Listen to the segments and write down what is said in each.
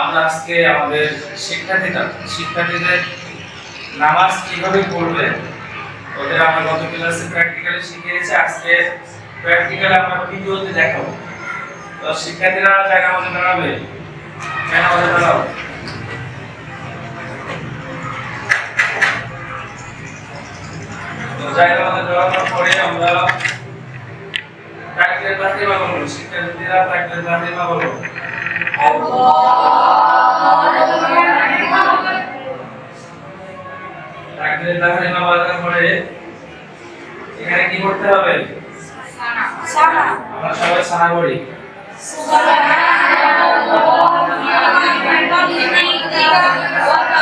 আমরা আজকে আমাদের শিক্ষার্থীরা, শিক্ষার্থীদের নামাজ কীভাবে পড়বে ওদের আমরা গত ক্লাসে প্র্যাকটিক্যালি শিখিয়েছি। আজকে প্র্যাকটিক্যালি আমরা ভিডিওতে দেখাবো। তো শিক্ষার্থীরা জায়গা মধ্যে দাঁড়াবে? কেন মধ্যে দাঁড়াও জায়গা মধ্যে দাঁড়ানোর পরে আমরা তাকবীর তাহরিমা বলব শিক্ষার্থীরা তাকবীর তাহরিমা বলব তাকবীর তাহরিমা বলার পরে এখানে কি করতে হবে? আমরা সবাই সানা করি। হ্যাঁ,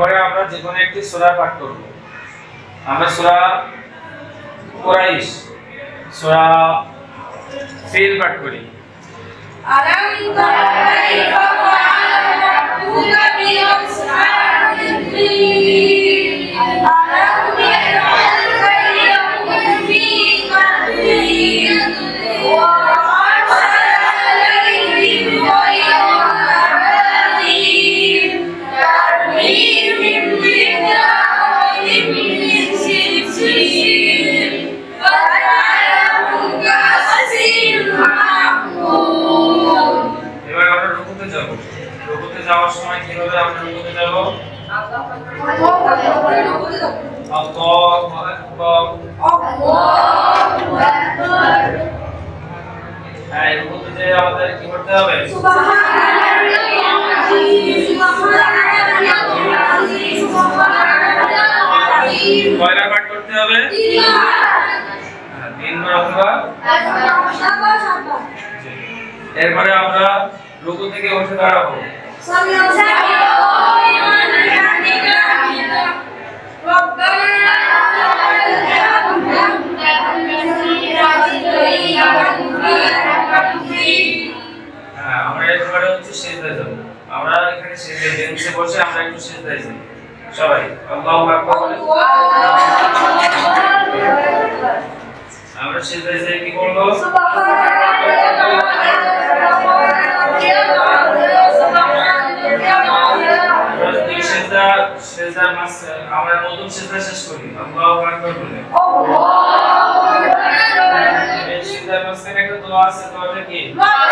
এরপরে আমরা যে কোনো একটি সূরা পাঠ করব। আমরা সূরা কুরাইশ, সূরা ফিল পাঠ করি। আলাম তারা কাইফা ফাআলা রাব্বুকা বিআসহাব রুকুতে যাব? রুকুতে যাওয়ার সময় কীভাবে আমরা রুকুতে যাব? হ্যাঁ করতে হবে? কয়লা করতে হবে? হ্যাঁ, তিনবার এরপরে আমরা রুকু থেকে উঠে দাঁড়াবো হ্যাঁ আমরা হচ্ছে আমরা এখানে বসে আমরা একটু সবাই আমরা কি আমরা আমরা নতুন সেজদা শেষ করি। আল্লাহু আকবার বলে। এই সেজদার মাঝখানে একটা দোয়া আছে দোয়াটা কি হ্যাঁ,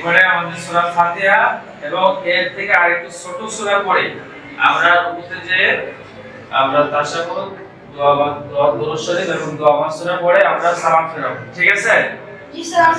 এরপরে আমাদের সূরা ফাতিহা এবং এর থেকে আরেকটু ছোট সূরা পড়ে। আমরা রুকুতে যে, আমরা তাশাহুদ দোয়া দোয়া দরুদ শরীফ এবং দোয়া মাসুরা পড়ে, আমরা সালাম ফেরাব। ঠিক আছে? জি স্যার